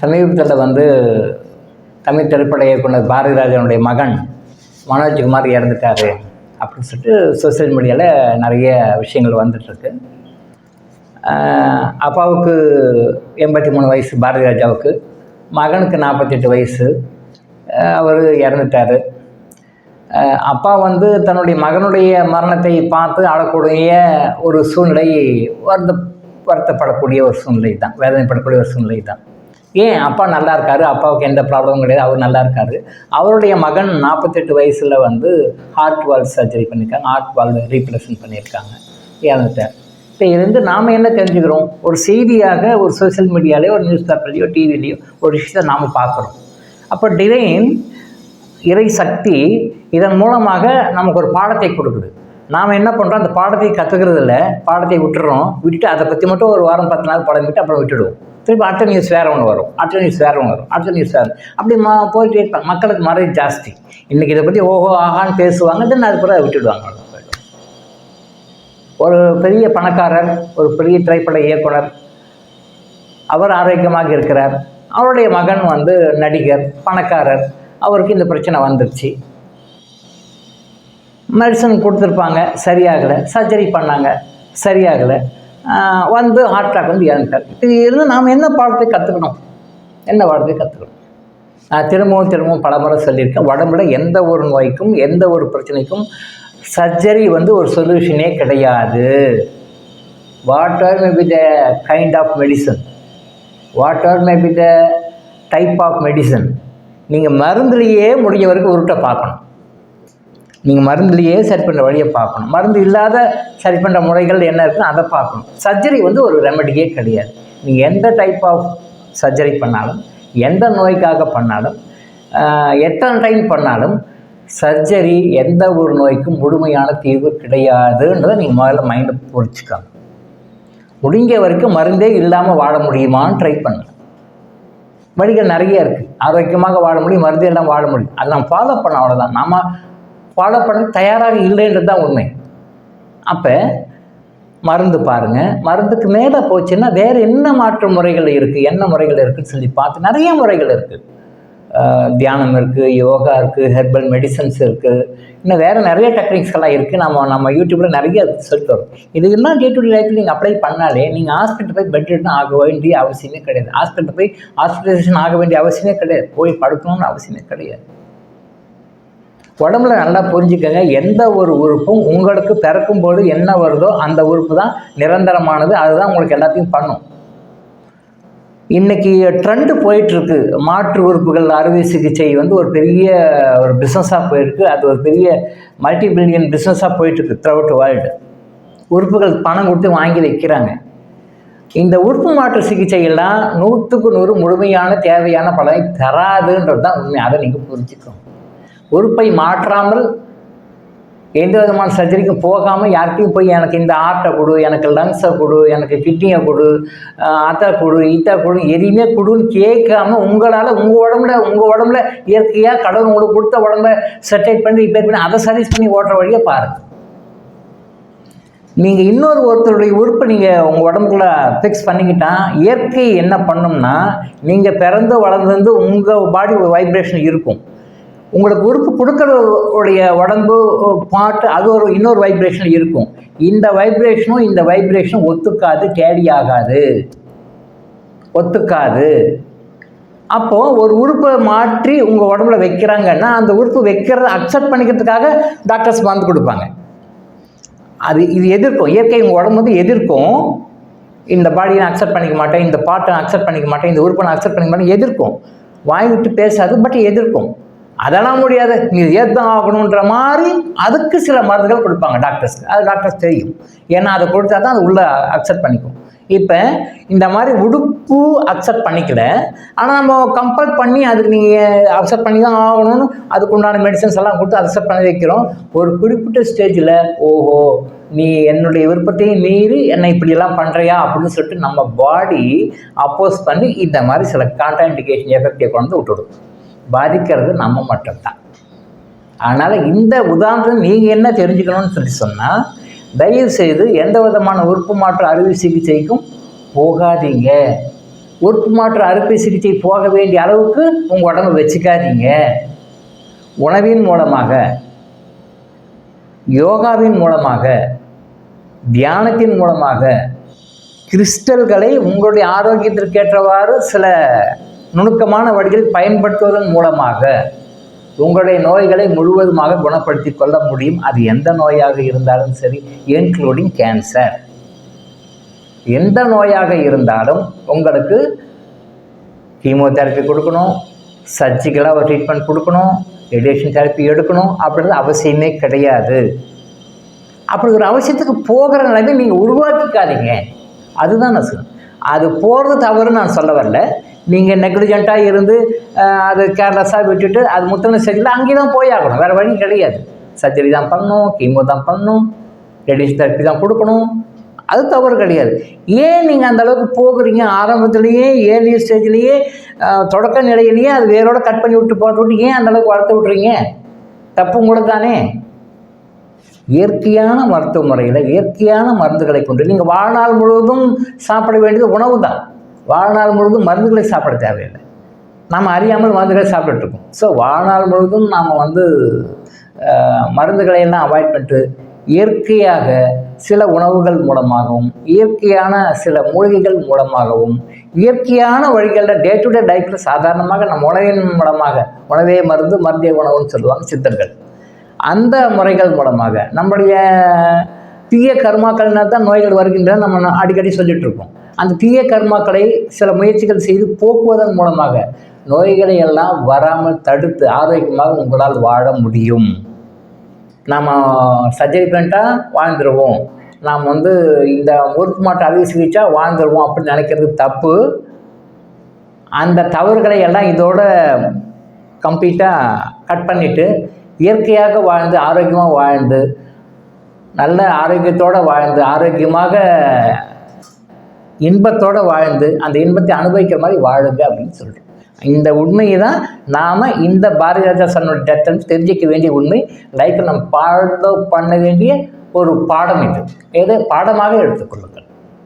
சமீபத்தில் வந்து தமிழ் திரைப்பட இயக்குனர் பாரதிராஜனுடைய மகன் மனோஜ்குமார் இறந்துட்டாரு அப்படின்னு சொல்லிட்டு சோசியல் மீடியாவில் நிறைய விஷயங்கள் வந்துட்டுருக்கு. அப்பாவுக்கு எண்பத்தி மூணு வயசு பாரதி ராஜாவுக்கு மகனுக்கு நாற்பத்தெட்டு வயசு. அவர் இறந்துட்டார். அப்பா வந்து தன்னுடைய மகனுடைய மரணத்தை பார்த்து அழக்கூடிய ஒரு சூழ்நிலை வருத்த வருத்தப்படக்கூடிய ஒரு சூழ்நிலை தான் வேதனைப்படக்கூடிய ஒரு சூழ்நிலை தான் ஏன் அப்பா நல்லா இருக்காரு அப்பாவுக்கு எந்த ப்ராப்ளமும் கிடையாது. அவர் நல்லா இருக்காரு அவருடைய மகன் நாற்பத்தெட்டு வயசில் வந்து ஹார்ட் வால் சர்ஜரி பண்ணியிருக்காங்க ஹார்ட் வால் ரீப்ளேஸ்மெண்ட் பண்ணியிருக்காங்க இறந்துட்டார். இப்போ இருந்து நாம் என்ன தெரிஞ்சுக்கிறோம்? ஒரு செய்தியாக ஒரு சோஷியல் மீடியாலேயோ ஒரு நியூஸ் பேப்பர்லேயோ டிவிலேயோ ஒரு விஷயத்தை நாம் பார்க்குறோம். அப்போ டிவைன் இறை சக்தி இதன் மூலமாக நமக்கு ஒரு பாடத்தை கொடுக்குது. நாம் என்ன பண்ணுறோம் அந்த பாடத்தை கற்றுக்கிறது இல்லை பாடத்தை விட்டுறோம். விட்டுட்டு அதை பற்றி மட்டும் ஒரு வாரம் பத்து நாள் படம் விட்டு அப்புறம் விட்டுடுவோம். திருப்பி அடுத்த நியூஸ் வேறு ஒன்று வரும். அடுத்த நியூஸ் வேறு ஒன்று வரும். அடுத்த நியூஸ் வேறு அப்படி மா போயிட்டே இருப்பாங்க. மக்களுக்கு மறை ஜாஸ்தி. இன்றைக்கி இதை பற்றி ஓஹோ ஆஹான்னு பேசுவாங்க. தென் அது பிறகு விட்டுடுவாங்க. ஒரு பெரிய பணக்காரர் ஒரு பெரிய திரைப்பட இயக்குனர் அவர் ஆரோக்கியமாக இருக்கிறார். அவருடைய மகன் வந்து நடிகர் பணக்காரர். அவருக்கு இந்த பிரச்சனை வந்துருச்சு. மெடிசன் கொடுத்துருப்பாங்க. சரியாகலை. சர்ஜரி பண்ணாங்க. சரியாகலை. வந்து ஹார்ட் அட்டாக் வந்து இறந்துட்டார் இது இருந்து நாம் என்ன பாடத்தை கற்றுக்கணும் என்ன பாடத்தை கற்றுக்கணும் நான் திரும்பவும் திரும்பவும் பலமுறை சொல்லியிருக்கேன். உடம்புல எந்த ஒரு நோய்க்கும் எந்த ஒரு பிரச்சனைக்கும் சர்ஜரி வந்து ஒரு சொல்யூஷனே கிடையாது. What are may be the kind of medicine what are may be the type of medicine நீங்கள் மருந்துலேயே முடிஞ்ச வரைக்கும் உருட்டை பார்க்கணும். நீங்கள் மருந்துலேயே சரி பண்ணுற வழியை பார்க்கணும். மருந்து இல்லாத சரி பண்ணுற முறைகள் என்ன இருக்குன்னு அதை பார்க்கணும். சர்ஜரி வந்து ஒரு ரெமெடியே கிடையாது. நீங்கள் எந்த டைப் ஆஃப் சர்ஜரி பண்ணாலும் எந்த நோய்க்காக பண்ணாலும் எத்தனை டைம் பண்ணாலும் சர்ஜரி எந்த ஒரு நோய்க்கும் முழுமையான தீர்வு கிடையாதுன்றதை நீங்கள் முதல்ல மைண்டை புரிச்சுக்கோங்க முடிஞ்ச வரைக்கும் மருந்தே இல்லாமல் வாழ முடியுமான்னு ட்ரை பண்ணுங்க. வழிகள் நிறைய இருக்குது ஆரோக்கியமாக வாழ முடியும் மருந்து எல்லாம் வாழ முடியும். அதை நம்ம ஃபாலோ பண்ண அவ்வளோதான் நம்ம ஃபாலோ பண்ண தயாராக இல்லைன்றது தான் உண்மை. அப்போ மருந்து பாருங்கள் மருந்துக்கு மேலே போச்சுன்னா வேறு என்ன மாற்று முறைகள் இருக்குது என்ன முறைகள் இருக்குதுன்னு சொல்லி பார்த்து நிறைய முறைகள் இருக்குது தியானம் இருக்குது யோகா இருக்குது ஹெர்பல் மெடிசன்ஸ் இருக்குது இன்னும் வேறு நிறைய டெக்னிக்ஸ் எல்லாம் இருக்குது நம்ம நம்ம யூடியூப்பில் நிறைய சொல்லிட்டு வரும். இது எல்லாம் டே டு டே லைஃப்பில் நீங்கள் அப்ளை பண்ணாலே நீங்கள் ஹாஸ்பிட்டல் போய் பெட் ரிட்டன் ஆக வேண்டிய அவசியமே கிடையாது. ஹாஸ்பிட்டல் போய் ஹாஸ்பிட்டலைசேஷன் ஆக வேண்டிய அவசியமே கிடையாது. போய் படுக்கணும்னு அவசியமே கிடையாது. உடம்புல நல்லா புரிஞ்சுக்கங்க. எந்த ஒரு உறுப்பும் உங்களுக்கு பிறக்கும்போது என்ன வருதோ அந்த உறுப்பு தான் நிரந்தரமானது. அதுதான் உங்களுக்கு எல்லாத்தையும் பண்ணும். இன்றைக்கி ட்ரெண்டு போயிட்டுருக்கு. மாற்று உறுப்புகள் அறுவை சிகிச்சை வந்து ஒரு பெரிய ஒரு பிஸ்னஸாக போயிருக்கு. அது ஒரு பெரிய மல்டி பில்லியன் பிஸ்னஸாக போயிட்டுருக்கு த்ரூ வேர்ல்டு உறுப்புகள் பணம் கொடுத்து வாங்கி வைக்கிறாங்க. இந்த உறுப்பு மாற்று சிகிச்சையெல்லாம் நூற்றுக்கு நூறு முழுமையான தேவையான பலனை தராதுன்றது தான் உண்மை. அதை நீங்கள் புரிஞ்சுக்கணும். உறுப்பை மாற்றாமல் எந்த விதமான சர்ஜரிக்கும் போகாமல் யார்கிட்டையும் போய் எனக்கு இந்த ஆர்ட்டை கொடு எனக்கு லங்ஸை கொடு எனக்கு கிட்னியை கொடு ஆஹ் அதை கொடு இதை கொடு எதையுமே கொடுன்னு கேட்காம உங்களால் உங்கள் உடம்புல உங்கள் உடம்புல இயற்கையாக கடவுள் உங்களுக்கு கொடுத்த உடம்ப செட்டேட் பண்ணி ரிப்பேர் பண்ணி அதை சர்வீஸ் பண்ணி ஓட்டுற வழியை பாருங்கள் நீங்கள் இன்னொரு ஒருத்தருடைய உறுப்பை நீங்கள் உங்கள் உடம்புக்குள்ள ஃபிக்ஸ் பண்ணிக்கிட்டா இயற்கை என்ன பண்ணும்னா நீங்கள் பிறந்து வளர்ந்து உங்கள் பாடி வைப்ரேஷன் இருக்கும். உங்களுக்கு உறுப்பு கொடுக்கறவுடைய உடம்பு பாட்டு அது ஒரு இன்னொரு வைப்ரேஷன் இருக்கும். இந்த வைப்ரேஷனும் இந்த வைப்ரேஷனும் ஒத்துக்காது கேடி ஆகாது. ஒத்துக்காது. அப்போது ஒரு உறுப்பை மாற்றி உங்கள் உடம்புல வைக்கிறாங்கன்னா அந்த உறுப்பு வைக்கிறத அக்செப்ட் பண்ணிக்கிறதுக்காக டாக்டர்ஸ் மருந்து கொடுப்பாங்க. அது இது எதிர்க்கும். இயற்கை உங்கள் உடம்பு வந்து எதிர்க்கும். இந்த பாடியை நான் அக்செப்ட் பண்ணிக்க மாட்டேன் இந்த பாட்டை நான் அக்செப்ட் பண்ணிக்க மாட்டேன் இந்த உறுப்பை நான் அக்செப்ட் பண்ணிக்க மாட்டேன் எதிர்க்கும். வாய் விட்டு பேசாது பட் எதிர்க்கும். அதெல்லாம் முடியாது. நீ ஏத்தான் ஆகணுன்ற மாதிரி அதுக்கு சில மருந்துகள் கொடுப்பாங்க டாக்டர்ஸ்க்கு. அது டாக்டர்ஸ் தெரியும். ஏன்னா அதை கொடுத்தா தான் அது உள்ளே அக்செப்ட் பண்ணிக்கும். இப்போ இந்த மாதிரி உடுப்பு அக்செப்ட் பண்ணிக்கல. ஆனால் நம்ம கம்பல் பண்ணி அதுக்கு நீங்கள் அக்செப்ட் பண்ணி தான் ஆகணும்னு அதுக்கு உண்டான மெடிசன்ஸ் எல்லாம் கொடுத்து அக்செப்ட் பண்ணி வைக்கிறோம். ஒரு குறிப்பிட்ட ஸ்டேஜில் ஓஹோ நீ என்னுடைய விருப்பத்தையும் மீறி என்னை இப்படியெல்லாம் பண்ணுறியா அப்படின்னு சொல்லிட்டு நம்ம பாடி அப்போஸ் பண்ணி இந்த மாதிரி சில கான்ட்ராண்டிகேஷன் எஃபெக்டை கொண்டு விட்டுடும். பாதிக்கிறது நம்ம மட்டும்தான். அதனால் இந்த உதாரணத்தை நீங்கள் என்ன தெரிஞ்சுக்கணும்னு சொல்லி சொன்னால் தயவு செய்து எந்த விதமான உறுப்பு மாற்று அறுவை சிகிச்சைக்கும் போகாதீங்க. உறுப்பு மாற்று அறுவை சிகிச்சை போக வேண்டிய அளவுக்கு உங்கள் உடம்பு வச்சுக்காதீங்க. உணவின் மூலமாக யோகாவின் மூலமாக தியானத்தின் மூலமாக கிறிஸ்டல்களை உங்களுடைய ஆரோக்கியத்திற்கு ஏற்றவாறு சில நுணுக்கமான வழியில் பயன்படுத்துவதன் மூலமாக உங்களுடைய நோய்களை முழுவதுமாக குணப்படுத்தி கொள்ள முடியும். அது எந்த நோயாக இருந்தாலும் சரி இன்க்ளூடிங் கேன்சர் எந்த நோயாக இருந்தாலும் உங்களுக்கு கீமோதெரப்பி கொடுக்கணும் சர்ஜிக்கலாக ஒரு ட்ரீட்மெண்ட் கொடுக்கணும் ரேடியேஷன் தெரப்பி எடுக்கணும் அப்படின்றது அவசியமே கிடையாது. அப்படி ஒரு அவசியத்துக்கு போகிற நிலைமை நீங்கள் உருவாக்கிக்காதீங்க. அதுதான் நான் சொல்லுவேன் அது போகிறது தவறு நான் சொல்ல வரல. நீங்கள் நெக்லிஜெண்ட்டாக இருந்து அது கேர்லெஸ்ஸாக விட்டுட்டு அது முத்தன சரியில்லை. அங்கே தான் போய் ஆகணும். வேறு வழி கிடையாது. சர்ஜரி தான் பண்ணணும் கீமோ தான் பண்ணணும் ரேடியேஷன் தெரப்பி தான் கொடுக்கணும். அது தவறு கிடையாது. ஏன் நீங்கள் அந்த அளவுக்கு போகிறீங்க? ஆரம்பத்துலேயே ஏர்லி ஸ்டேஜ்லேயே தொடக்க நிலையிலேயே அது வேரோட கட் பண்ணி விட்டு போட்டு விட்டு ஏன் அந்தளவுக்கு வளர்த்து விட்றீங்க? தப்பு கூட தானே இயற்கையான மருத்துவ முறையில் இயற்கையான மருந்துகளை கொண்டு நீங்கள் வாழ்நாள் முழுவதும் சாப்பிட வேண்டியது உணவு தான் வாழ்நாள் முழுவதும் மருந்துகளை சாப்பிட தேவையில்லை. நாம் அறியாமல் மருந்துகளை சாப்பிட்டுட்ருக்கோம் ஸோ வாழ்நாள் முழுவதும் நாம் வந்து மருந்துகளை எல்லாம் அவாய்ட் பண்ணிட்டு இயற்கையாக சில உணவுகள் மூலமாகவும் இயற்கையான சில மூலிகைகள் மூலமாகவும் இயற்கையான வழிகளில் டே டு டே லைஃப்பில் சாதாரணமாக நம்ம உணவின் மூலமாக உணவே மருந்து மருந்தே உணவுன்னு சொல்லுவாங்க சித்தர்கள். அந்த முறைகள் மூலமாக நம்முடைய தீய கர்மாக்கள்னால் தான் நோய்கள் வருகின்றன நம்ம அடிக்கடி சொல்லிகிட்ருக்கோம் இருக்கோம். அந்த தீய கர்மாக்களை சில முயற்சிகள் செய்து போக்குவதன் மூலமாக நோய்களை எல்லாம் வராமல் தடுத்து ஆரோக்கியமாக உங்களால் வாழ முடியும். நாம் சர்ஜரி பண்ணிட்டால் வாழ்ந்துருவோம். நாம் வந்து இந்த உறுப்பு மாட்டை அறுவை சிகிச்சை வாழ்ந்துருவோம் அப்படின்னு நினைக்கிறது தப்பு. அந்த தவறுகளை எல்லாம் இதோட கம்ப்ளீட்டாக கட் பண்ணிவிட்டு இயற்கையாக வாழ்ந்து ஆரோக்கியமாக வாழ்ந்து நல்ல ஆரோக்கியத்தோடு வாழ்ந்து ஆரோக்கியமாக இன்பத்தோடு வாழ்ந்து அந்த இன்பத்தை அனுபவிக்கிற மாதிரி வாழுங்க அப்படின்னு சொல்கிறோம் இந்த உண்மையை தான் நாம் இந்த பாரதிராஜா சன்னோட டெத்தன்ஸ் தெரிஞ்சிக்க வேண்டிய உண்மை லைஃப்பில் நம்ம ஃபாலோ பண்ண வேண்டிய ஒரு பாடம் இது. எது? பாடமாக எடுத்துக்கொள்ளுங்கள்